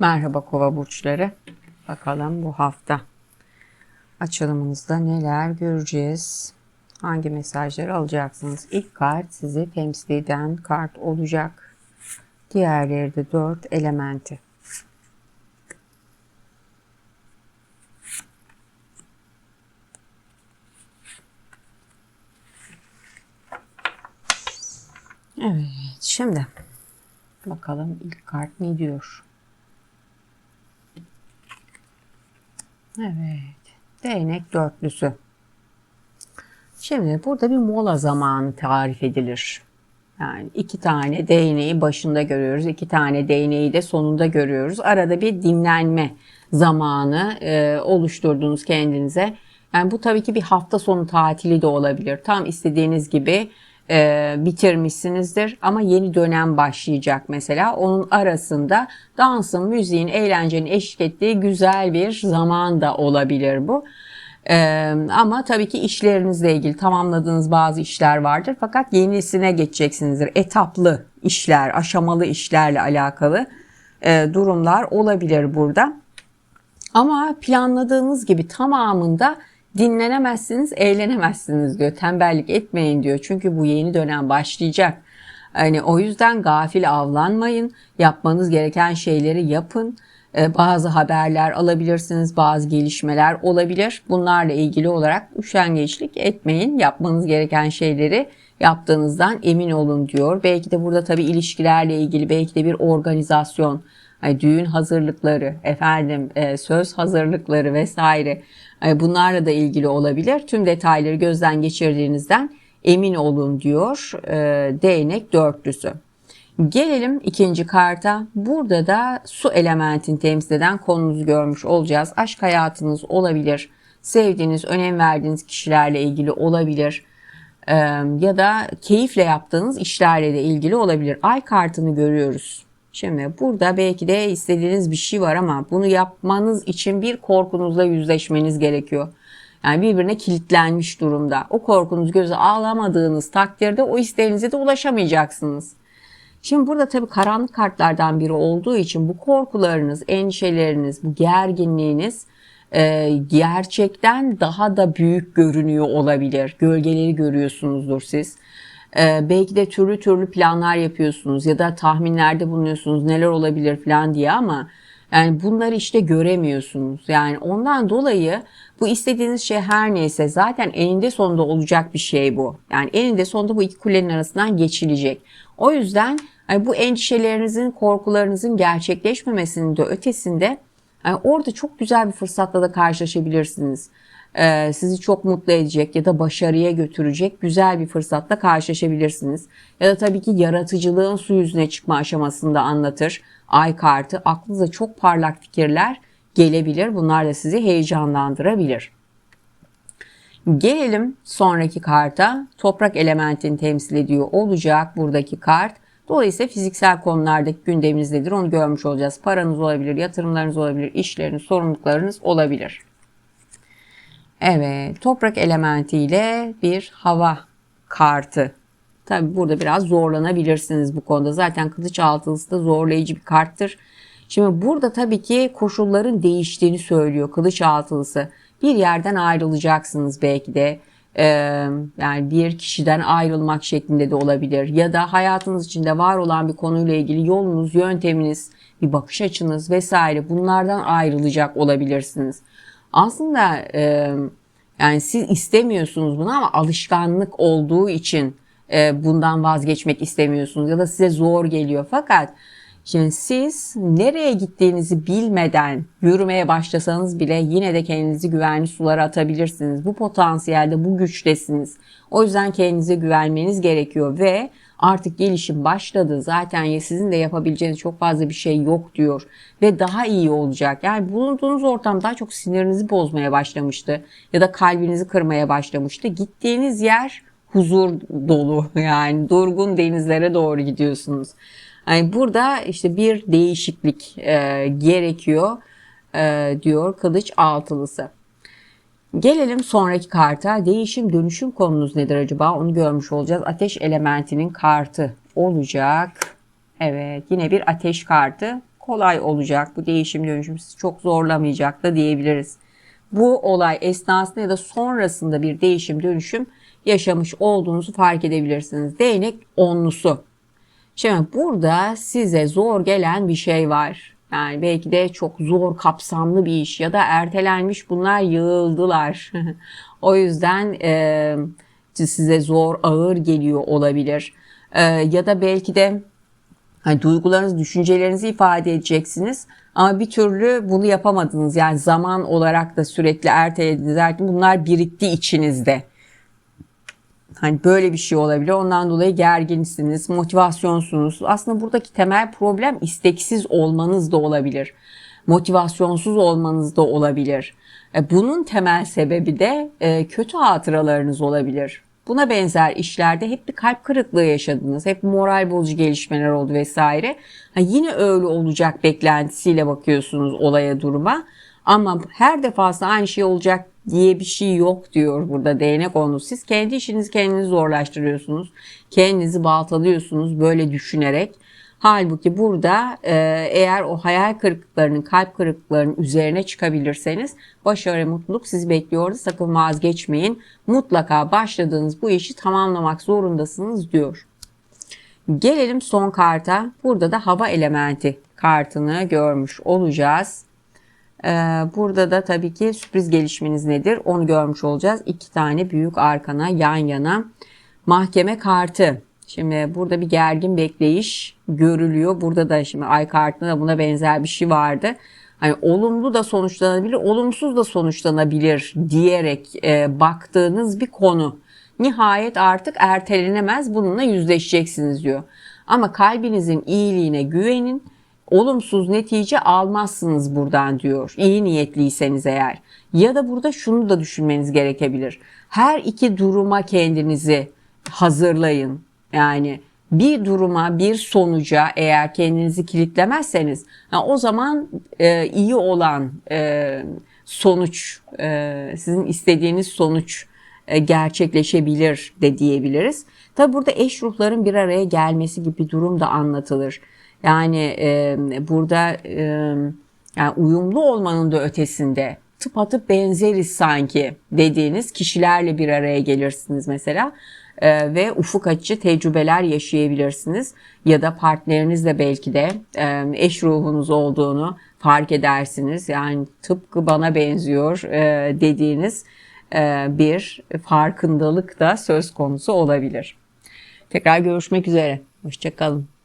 Merhaba kova burçları. Bakalım bu hafta açılımımızda neler göreceğiz? Hangi mesajları alacaksınız? İlk kart sizi temsil eden kart olacak. Diğerleri de dört elementi. Evet, şimdi bakalım ilk kart ne diyor? Evet, değnek dörtlüsü. Şimdi burada bir mola zamanı tarif edilir. Yani iki tane değneği başında görüyoruz, iki tane değneği de sonunda görüyoruz. Arada bir dinlenme zamanı e, oluşturduğunuz kendinize. Yani bu tabii ki bir hafta sonu tatili de olabilir. Tam istediğiniz gibi e, bitirmişsinizdir ama yeni dönem başlayacak mesela. Onun arasında dansın, müziğin, eğlencenin eşlik ettiği güzel bir zaman da olabilir bu. Ee, ama tabii ki işlerinizle ilgili tamamladığınız bazı işler vardır. Fakat yenisine geçeceksinizdir. Etaplı işler, aşamalı işlerle alakalı e, durumlar olabilir burada. Ama planladığınız gibi tamamında dinlenemezsiniz, eğlenemezsiniz diyor. Tembellik etmeyin diyor. Çünkü bu yeni dönem başlayacak. Hani o yüzden gafil avlanmayın. Yapmanız gereken şeyleri yapın. Ee, bazı haberler alabilirsiniz, bazı gelişmeler olabilir. Bunlarla ilgili olarak üşengeçlik etmeyin. Yapmanız gereken şeyleri yaptığınızdan emin olun diyor. Belki de burada tabii ilişkilerle ilgili belki de bir organizasyon, hani düğün hazırlıkları, efendim e, söz hazırlıkları vesaire hani bunlarla da ilgili olabilir. Tüm detayları gözden geçirdiğinizden emin olun diyor e, değnek dörtlüsü. Gelelim ikinci karta. Burada da su elementini temsil eden konunuzu görmüş olacağız. Aşk hayatınız olabilir. Sevdiğiniz, önem verdiğiniz kişilerle ilgili olabilir. Ee, ya da keyifle yaptığınız işlerle de ilgili olabilir. Ay kartını görüyoruz. Şimdi burada belki de istediğiniz bir şey var ama bunu yapmanız için bir korkunuzla yüzleşmeniz gerekiyor. Yani birbirine kilitlenmiş durumda. O korkunuz göze alamadığınız takdirde o isteğinize de ulaşamayacaksınız. Şimdi burada tabii karanlık kartlardan biri olduğu için bu korkularınız, endişeleriniz, bu gerginliğiniz e, gerçekten daha da büyük görünüyor olabilir. Gölgeleri görüyorsunuzdur siz. E, belki de türlü türlü planlar yapıyorsunuz ya da tahminlerde bulunuyorsunuz neler olabilir falan diye ama yani bunları işte göremiyorsunuz. Yani ondan dolayı bu istediğiniz şey her neyse zaten eninde sonunda olacak bir şey bu. Yani eninde sonunda bu iki kulenin arasından geçilecek. O yüzden yani bu endişelerinizin, korkularınızın gerçekleşmemesinin de ötesinde yani orada çok güzel bir fırsatla da karşılaşabilirsiniz. Ee, sizi çok mutlu edecek ya da başarıya götürecek güzel bir fırsatla karşılaşabilirsiniz. Ya da tabii ki yaratıcılığın su yüzüne çıkma aşamasında anlatır. Ay kartı aklınıza çok parlak fikirler gelebilir. Bunlar da sizi heyecanlandırabilir. Gelelim sonraki karta. Toprak elementini temsil ediyor olacak buradaki kart. Dolayısıyla fiziksel konulardaki gündeminiz nedir onu görmüş olacağız. Paranız olabilir, yatırımlarınız olabilir, işleriniz, sorumluluklarınız olabilir. Evet, toprak elementiyle bir hava kartı. Tabi burada biraz zorlanabilirsiniz bu konuda. Zaten kılıç altılısı da zorlayıcı bir karttır. Şimdi burada tabii ki koşulların değiştiğini söylüyor kılıç altılısı. Bir yerden ayrılacaksınız belki de. Ee, yani bir kişiden ayrılmak şeklinde de olabilir. Ya da hayatınız içinde var olan bir konuyla ilgili yolunuz, yönteminiz, bir bakış açınız vesaire bunlardan ayrılacak olabilirsiniz. Aslında e, yani siz istemiyorsunuz bunu ama alışkanlık olduğu için e, bundan vazgeçmek istemiyorsunuz ya da size zor geliyor. Fakat Şimdi siz nereye gittiğinizi bilmeden yürümeye başlasanız bile yine de kendinizi güvenli sulara atabilirsiniz. Bu potansiyelde, bu güçtesiniz. O yüzden kendinize güvenmeniz gerekiyor ve artık gelişim başladı. Zaten sizin de yapabileceğiniz çok fazla bir şey yok diyor ve daha iyi olacak. Yani bulunduğunuz ortam daha çok sinirinizi bozmaya başlamıştı ya da kalbinizi kırmaya başlamıştı. Gittiğiniz yer huzur dolu yani durgun denizlere doğru gidiyorsunuz. Yani burada işte bir değişiklik e, gerekiyor e, diyor kılıç altılısı. Gelelim sonraki karta. Değişim dönüşüm konunuz nedir acaba? Onu görmüş olacağız. Ateş elementinin kartı olacak. Evet yine bir ateş kartı kolay olacak. Bu değişim dönüşüm sizi çok zorlamayacak da diyebiliriz. Bu olay esnasında ya da sonrasında bir değişim dönüşüm yaşamış olduğunuzu fark edebilirsiniz. Değnek onlusu. Şimdi burada size zor gelen bir şey var. Yani belki de çok zor kapsamlı bir iş ya da ertelenmiş bunlar yığıldılar. o yüzden e, size zor ağır geliyor olabilir. E, ya da belki de hani duygularınız, düşüncelerinizi ifade edeceksiniz ama bir türlü bunu yapamadınız. Yani zaman olarak da sürekli ertelediniz. Ertelediniz. Bunlar birikti içinizde. Hani böyle bir şey olabilir. Ondan dolayı gerginsiniz, motivasyonsunuz. Aslında buradaki temel problem isteksiz olmanız da olabilir. Motivasyonsuz olmanız da olabilir. E, Bunun temel sebebi de e, kötü hatıralarınız olabilir. Buna benzer işlerde hep bir kalp kırıklığı yaşadınız. Hep moral bozucu gelişmeler oldu vesaire. Ha, yine öyle olacak beklentisiyle bakıyorsunuz olaya duruma. Ama her defasında aynı şey olacak diye bir şey yok diyor burada değnek onu. Siz kendi işinizi kendiniz zorlaştırıyorsunuz. Kendinizi baltalıyorsunuz böyle düşünerek. Halbuki burada e, eğer o hayal kırıklıklarının, kalp kırıklıklarının üzerine çıkabilirseniz başarı, mutluluk sizi bekliyordu. Sakın vazgeçmeyin. Mutlaka başladığınız bu işi tamamlamak zorundasınız diyor. Gelelim son karta. Burada da hava elementi kartını görmüş olacağız. Ee, burada da tabii ki sürpriz gelişmeniz nedir onu görmüş olacağız. İki tane büyük arkana yan yana mahkeme kartı. Şimdi burada bir gergin bekleyiş görülüyor. Burada da şimdi ay kartında da buna benzer bir şey vardı. Hani olumlu da sonuçlanabilir, olumsuz da sonuçlanabilir diyerek e, baktığınız bir konu. Nihayet artık ertelenemez bununla yüzleşeceksiniz diyor. Ama kalbinizin iyiliğine güvenin olumsuz netice almazsınız buradan diyor. İyi niyetliyseniz eğer. Ya da burada şunu da düşünmeniz gerekebilir. Her iki duruma kendinizi hazırlayın. Yani bir duruma, bir sonuca eğer kendinizi kilitlemezseniz o zaman e, iyi olan e, sonuç, e, sizin istediğiniz sonuç e, gerçekleşebilir de diyebiliriz. Tabi burada eş ruhların bir araya gelmesi gibi bir durum da anlatılır. Yani e, burada e, yani uyumlu olmanın da ötesinde tıpatıp benzeriz sanki dediğiniz kişilerle bir araya gelirsiniz mesela e, ve ufuk açıcı tecrübeler yaşayabilirsiniz ya da partnerinizle belki de e, eş ruhunuz olduğunu fark edersiniz yani tıpkı bana benziyor e, dediğiniz e, bir farkındalık da söz konusu olabilir. Tekrar görüşmek üzere. Hoşçakalın.